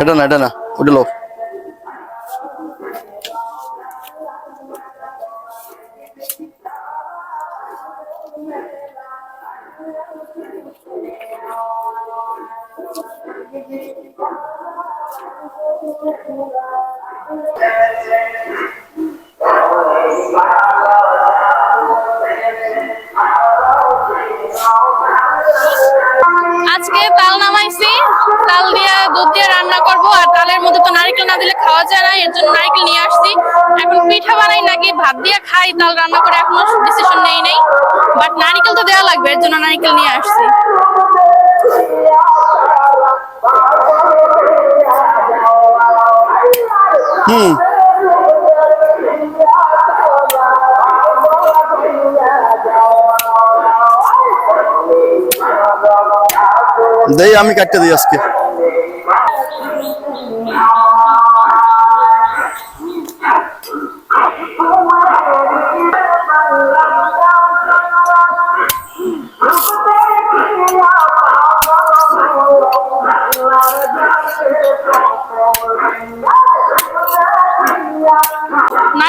এটা না এটা না ওটা লো আজকে দুধ দিয়ে রান্না করব, আর তালের মধ্যে তো নারকেল না দিলে খাওয়া যায় না, এর জন্য নারকেল নিয়ে আসছি। এখন পিঠা বানাই নাকি, ভাত দিয়ে খাই তাল রান্না করে এখনও ডিসিশন নেই নেই। বাট নারকেল তো দেওয়া লাগবে, এর জন্য নারকেল নিয়ে আসছি। হুম। দেই, আমি কাটতে দিই আজকে।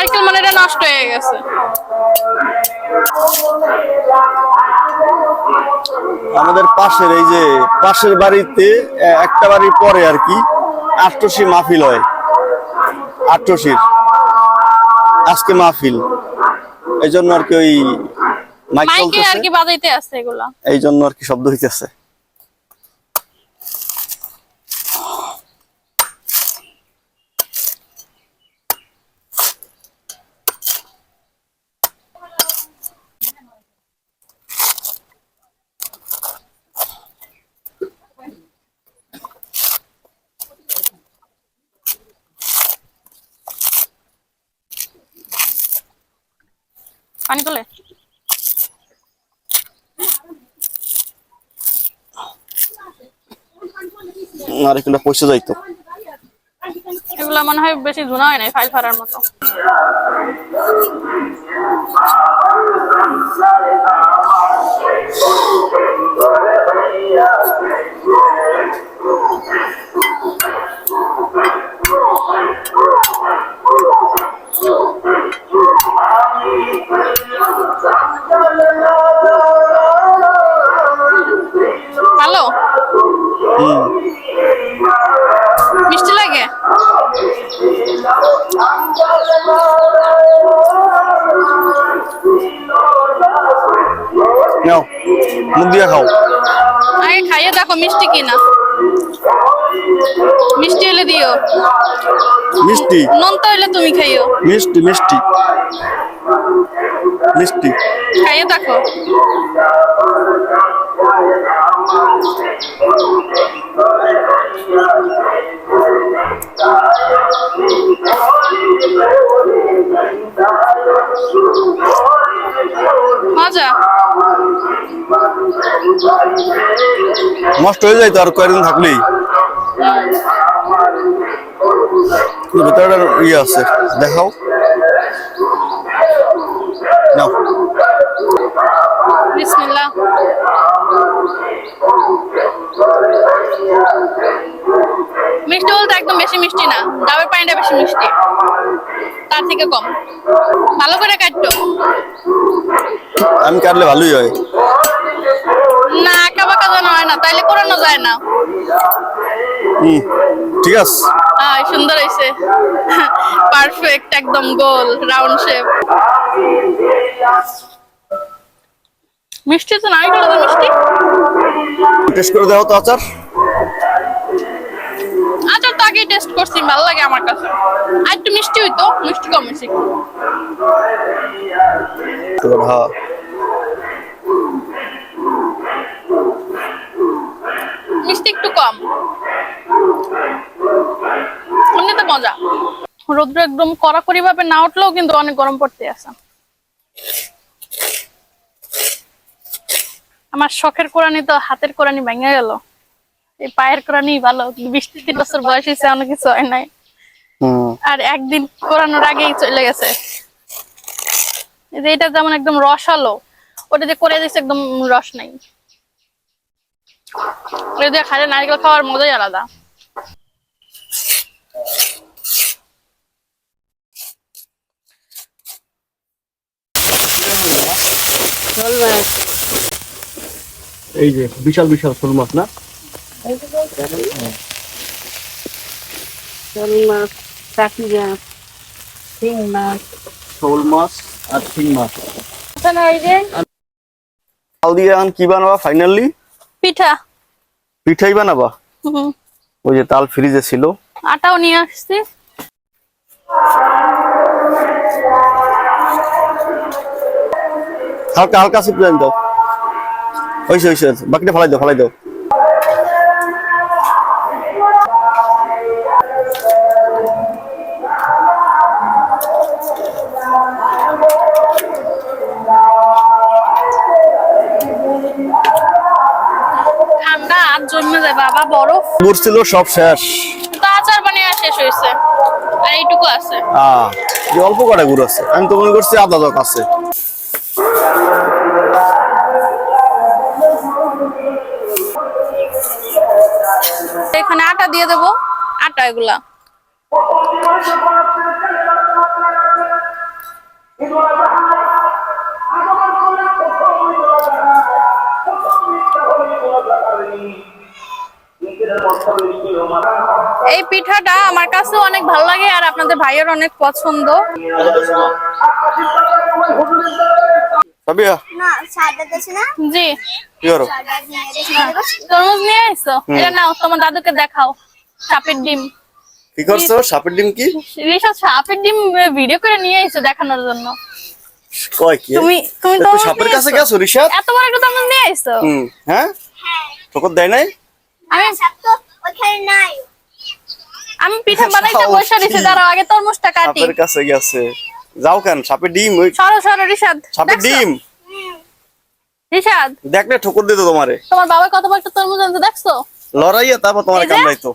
নারকেল মানে এটা নষ্ট হয়ে গেছে। আমাদের পাশের এই যে পাশের বাড়িতে একটা বাড়ির পরে আর কি আটটসি মাহফিল হয়। আটটসির আজকে মাহফিল। এই জন্য আর কি ওই মাইক মাইকে আর কি বাজাইতে আছে এগুলা। এই জন্য আর কি শব্দ হইতেছে। পানি তোলে। আর এগুলো পয়সা যাইতো। এগুলা মনে হয় বেশি ধুনা হয় নাই ফাইল ফাড়ার মতো। মিষ্টি লাগে? নাও মুখ দিয়ে খাও। আগে খাইয়ে দেখো মিষ্টি কিনা। মিষ্টি হলে দিও। মিষ্টি। নোনতা হইলে তুমি খাইও। মিষ্টি মিষ্টি। মিষ্টি। খাইয়ে দেখো। নষ্ট হয়ে যায় তো আর কয়েকদিন থাকলেই। ইয়ে আছে দেখাও। নাও। বিসমিল্লাহ। মিষ্টি বলতে একদম বেশি মিষ্টি না ডাবের পানিটা বেশি মিষ্টি তার থেকে কম। ভালো করে কাটতো। আমি কাটলে ভালোই হয়। তাইলে করানো যায় না। ঠিক আছে। আহ, সুন্দর হয়েছে পারফেক্ট একদম গোল রাউন্ড শেপ মিষ্টি তো নাই গেল মিষ্টি। টেস্ট করে দাও তো আচার। আচ্ছা তো আগে টেস্ট করছি ভালো লাগে আমার কাছে। আর একটু মিষ্টি হইতো মিষ্টি কম বেশি এবার হ্যাঁ মিষ্টি একটু কম। এমনিতে মজা। রৌদ্র একদম কড়াকড়ি ভাবে না উঠলেও কিন্তু অনেক গরম পড়তে আছে। আমার শখের কোরআনি তো হাতের কোরআনি ভেঙে গেল। এই পায়ের কোরআনি ভালো। বিশ তিন বছর বয়স হয়েছে অনেক কিছু হয় নাই। আর একদিন কোরআনোর আগেই চলে গেছে। এটা যেমন একদম রসালো ওটা যে করে দিচ্ছে একদম রস নাই। খাইলে নারকেল খাওয়ার মজাই আলাদা। এই যে বিশাল বিশাল শোল মাছ না? শোল মাছ শিং মাছ। শোল মাছ আর শিং মাছ। কি বানাবা ফাইনালি পিঠা। পিঠাই বানাবা? ওই যে তাল ফ্রিজে ছিল। আটাও নিয়ে আসছি। হালকা হালকা সিপ দাও। হয়েছে হয়েছে। বাকিটা ফালাই দাও ফালাই দাও। বরফ। ছিল সব শেষ। তো আচার বানিয়ে শেষ হয়েছে। আর এইটুকু আছে। আহ যে অল্প কটা গুড় আছে। আমি তো মনে করছি আধা দক আছে। এখানে আটা দিয়ে দেবো। আটা এগুলা। এই পিঠাটা আমার কাছেও অনেক ভালো লাগে আর আপনাদের ভাইয়ের অনেক পছন্দ। সাবিয়া না সাদা আছে না? জি। কি করো? নিয়ে তরমুজ নিয়ে আসছো এটা নাও তোমার দাদুকে দেখাও। সাপের ডিম। কি করছ? সাপের ডিম কি? রিসা সাপের ডিম ভিডিও করে নিয়ে এসেছ দেখানোর জন্য। কয় কি? তুমি তুমি এ, তো তুই সাপের কাছে গেছো রিশাদ এত বড় একটা তরমুজ নিয়ে হুম হ্যাঁ? হ্যাঁ। ঠোকর দেয় নাই? আমি সব তো ওখানে নাই। আমি পিঠা বানাইতে বসে দাঁড়াও আগে তরমুজটা কাটি। সাপের কাছে গেছে। যাও কেন সাপের ডিম ওই সরো সরো সাপের দেখছ? ডিম। রিসাদ দেখ না ঠোকর দিত তোমারে। তোমার বাবা কত বড় একটা তরমুজ আনছে দেখছ? লড়াইয়া তারপর তোমার? কামড়াইতো।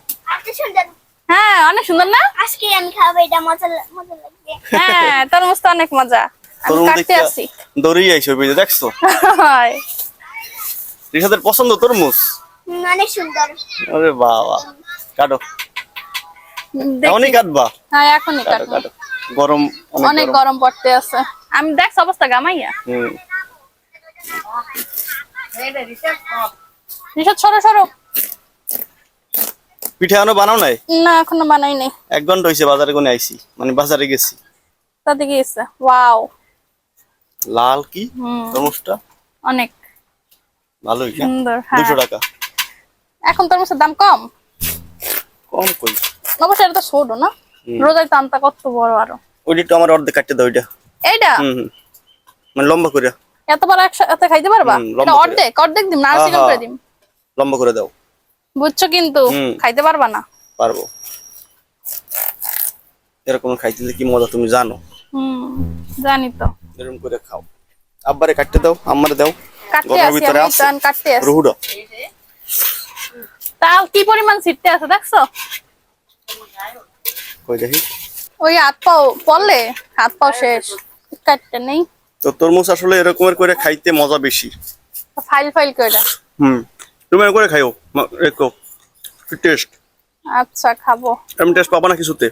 হ্যাঁ অনেক সুন্দর না? আজকে আমি খাব এটা মজা মজা লাগবে। হ্যাঁ তরমুজ তো অনেক মজা। আমি কাটতে আসি। দৌড়িয়ে আইসো বুঝে দেখছ? হয়। রিশাদের পছন্দ তরমুজ? অনেক সুন্দর। আরে বাবা কাটো। কাটবা? হ্যাঁ এখনই কাটবো। গরম অনেক অনেক গরম। পড়তে আছে। আমি দেখছ অবস্থা গামাইয়া হুম। রিসাদ সরো সরো। পিঠে এখনও বানাও নাই? না এখনও বানাই নাই। এক ঘণ্টা হয়েছে বাজারে কোনে আইছি? মানে বাজারে গেছি। তাতে ওয়াও। লাল কি? তরমুজটা? অনেক। সুন্দর হ্যাঁ। টাকা। এখন তরমুজের দাম কম? কম কই? অবশ্যই এটা তো ছোট না? রোজার দামটা কত বড় আরও? ওইটা একটু আমার অর্ধেক কাটতে দাও ওইটা। এইটা? মানে লম্বা করে। এত বড় একসাথে খাইতে পারবা? এটা অর্ধেক অর্ধেক দিম না চিকেন করে দিম। লম্বা করে দাও। বুঝছ কিন্তু। খাইতে পারবা না। পারব। এরকম খাইতে কি মজা তুমি জানো? হুম জানি তো। এরকম করে খাও। আব্বারে কাটতে দাও আমারে দাও। কাটতে আসি আমি কাটতে আসি। রুহুডা তাও কি পরিমাণ ছিটতে আছে দেখছ? কই দেখি। ওই হাত পাও পড়লে? হাত পাও শেষ। কাটতে নেই। তো তরমুজ আসলে এরকমের করে খাইতে মজা বেশি। ফাইল ফাইল করে হুম। তুমি এরকম করে খাইও রেখো। টেস্ট আচ্ছা খাব। এমন টেস্ট পাবা না কিছুতে?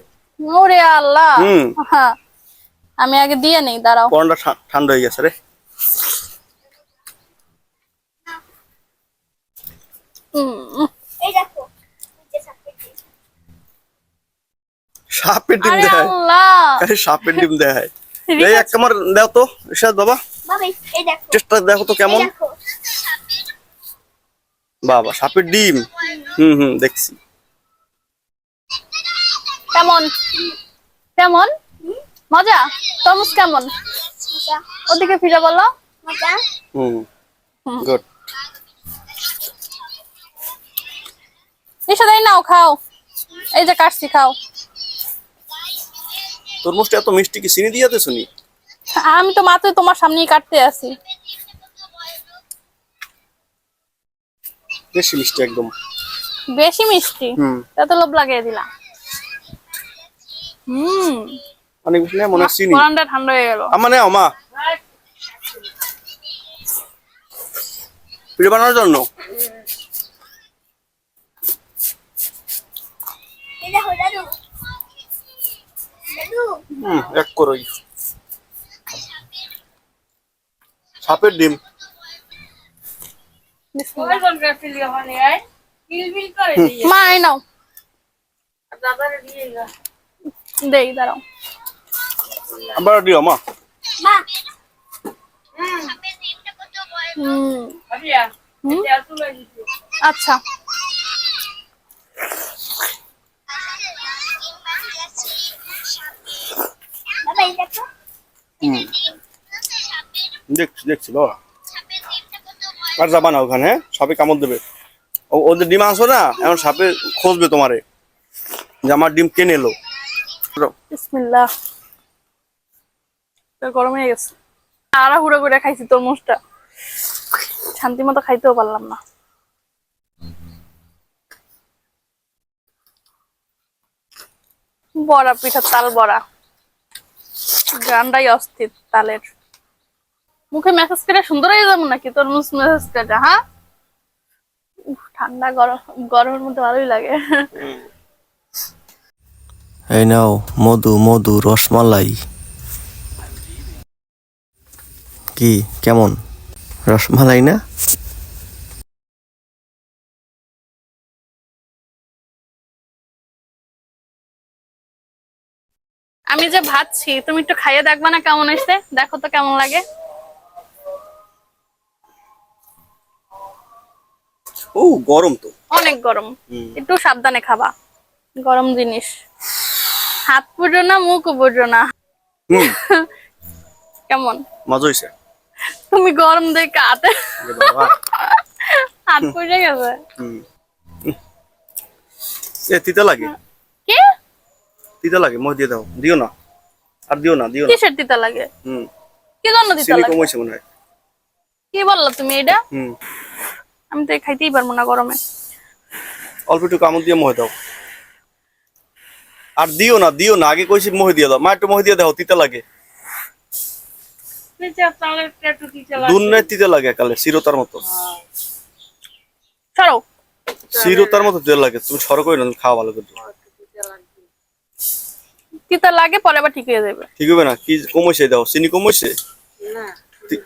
ওরে আল্লাহ। হুম। হ্যাঁ আমি আগে দিয়ে নেই দাঁড়াও। পরনটা ঠা- ঠান্ডা হয়ে গেছে রে। উম, এই দেখো এই যে সাপের ডিম। সাপের ডিম আরে দেয়। আরে সাপের ডিম দেয়। এই এক কামার দাও তো ইরশাদ বাবা। বাবা দেখো। টেস্টটা দেখো তো কেমন। বাবা সাপের ডিম। হুম হুম দেখছি। কেমন? কেমন? মজা? তরমুজ কেমন? ওদিকে ফিরে বলো। মজা। হুম হুম। গুড। এসে নাও খাও। এই যে কাটছি খাও। তরমুজটা এত মিষ্টি কি চিনি দিয়াতে শুনি আমি তো মাত্র তোমার সামনেই কাটতে আছি বেশি মিষ্টি একদম। বেশি মিষ্টি? এত লোভ লাগিয়ে দিলা হুম। মানে অনেক বেশি মনে চিনি। গরমটা ঠান্ডা হয়ে গেল। মানে আমা পিঠে বানানোর জন্য? এক করোই সাপের ডিম। মা এই নাও। দেই দাঁড়াও। আবার দিও মা। মা। হুম। হুম? আচ্ছা বাবা এই দেখো হুম দেখছি বাবা আর যাবা না ওখানে? হ্যাঁ? সাপে কামড় দেবে। ওদের ডিম আসো না? এখন সাপে খুঁজবে তোমারে। যে আমার ডিম কে এলো। বিসমিল্লাহ। গরম হয়ে গেছে। আরা হুড়ো করে খাইছি তরমুজটা। শান্তি মতো খাইতেও পারলাম না। বড়া পিঠা, তাল বড়া। গান্ডাই অস্থির, তালের। মুখে মেসেজ করে সুন্দর হয়ে যাব নাকি? তরমুজ মেসেজ করে হ্যাঁ? ঠান্ডা গরম গরমের মধ্যে ভালোই লাগে। এই নাও মধু মধু রসমালাই। কি কেমন? রসমালাই না? আমি যে ভাবছি তুমি একটু খাইয়ে দেখবা না কেমন এসে দেখো তো কেমন লাগে। ও গরম তো। অনেক গরম। একটু সাবধানে খাবা। গরম জিনিস। হাত পুজো না মুখ পুজো না। কেমন? মজা হয়েছে তুমি গরম দেখে হাতে হাত পুজে গেছে। এ তিতা লাগে। কি? তিতা লাগে মই দিয়ে দাও। দিও না। আর দিও না দিও না। কিসের তিতা লাগে? হুম। কি জন্য তিতা লাগে? মনে হয়। কি বললা তুমি এটা? হুম। আমি তো খাইতেই পারব না গরমে। অল্প একটু কামড় দিয়ে মহে দাও। আর দিও না দিও না আগে কইছি মহে দিয়ে দাও। মা একটু মহে দিয়ে দাও তিতা লাগে। দুধ তিতা লাগে। একালে চিরতার মতো। সরো। চিরতার মতো তেল লাগে তুমি সর করে না খাওয়া ভালো করে। তিতা লাগে পরে আবার ঠিক হয়ে যাবে। ঠিক হবে না? কি কমেছে দাও? চিনি কমেছে তি-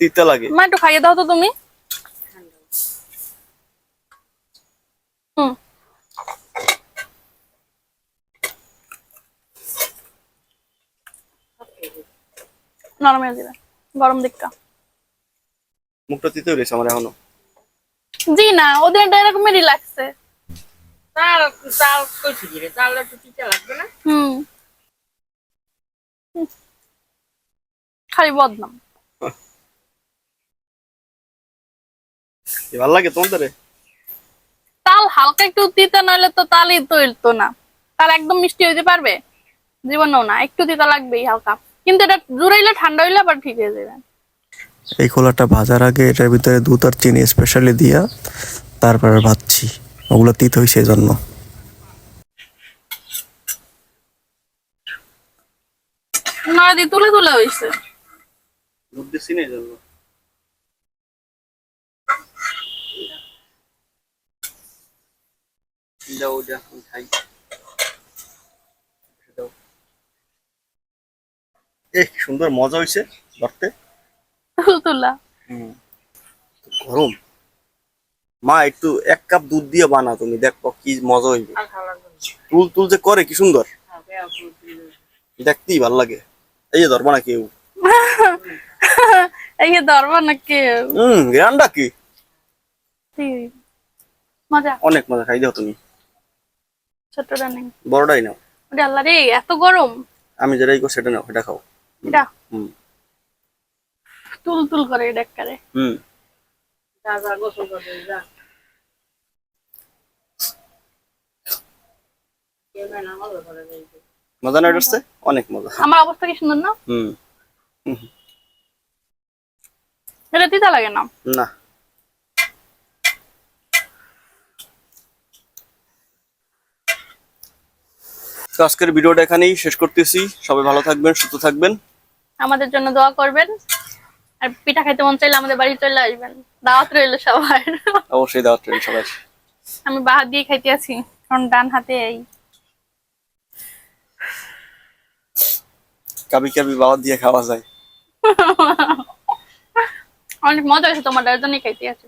তিতা লাগে। মা একটু খাইয়ে দাও তো তুমি। হুম। নরম হয়ে গরম দিকটা। মুখটা তিতে রয়েছে আমার এখনও। জি না ওদের এরকমই লাগছে তাল তাল কইছি রে তাল একটু তিতা লাগবে না? হুম। হুম। খালি বদনাম। ভালো লাগে তোমাদের তাল হালকা একটু তিতা নইলে তো তালই তৈলতো না। তাল একদম মিষ্টি হইতে পারবে? জীবনও না একটু তিতা লাগবেই হালকা। কিন্তু এটা জুড়াইলে ঠান্ডা হইলে আবার ঠিক হয়ে যাবে। এই খোলাটা ভাজার আগে এটার ভিতরে দুধ আর চিনি স্পেশালি দিয়া তারপরে ভাজছি। ওগুলো তিত হই সেই জন্য নয় দিয়ে তুলে তুলে হইছে। দুধ দিচ্ছি না জন্য দাও যা আমি খাই দাও সুন্দর মজা হয়েছে ধরতে তুল তুলা গরম। মা একটু এক কাপ দুধ দিয়ে বানা তুমি দেখো কি মজা হইবে। না। তুল তুল যে করে কি সুন্দর। হ্যাঁ। দেখতেই ভালো লাগে। এই যে ধরবা না কেউ। এই ধরবা নাকি হম গ্রান্ডা কি? মজা। অনেক মজা খাই দাও তুমি। ছোটটা নেই। বড়টাই নাও। ওরে আল্লাহ রে এত গরম। আমি যেটাই করি সেটা নাও সেটা খাও। এটা? হুম। তুল তুল করে এটা একেবারে। হুম। যা, যা, গোসল করবে, যা। মজা করে। না এটা অনেক মজা। আমার অবস্থা কি সুন্দর না? হুম। এটা তিতা লাগে না? না। তো আজকের ভিডিওটা এখানেই শেষ করতেছি। সবাই ভালো থাকবেন সুস্থ থাকবেন। আমাদের জন্য দোয়া করবেন। আর পিঠা খাইতে মন চাইলে আমাদের বাড়ি চলে আসবেন। দাওয়াত রইল সবার। অবশ্যই দাওয়াত রইল সবাই আমি বাহাত দিয়ে খাইতে আছি কারণ ডান হাতে এই। কাবি কাবি বাবা দিয়ে খাওয়া যায়। অনেক মজা হয়েছে তোমার জন্যই খাইতে আছি।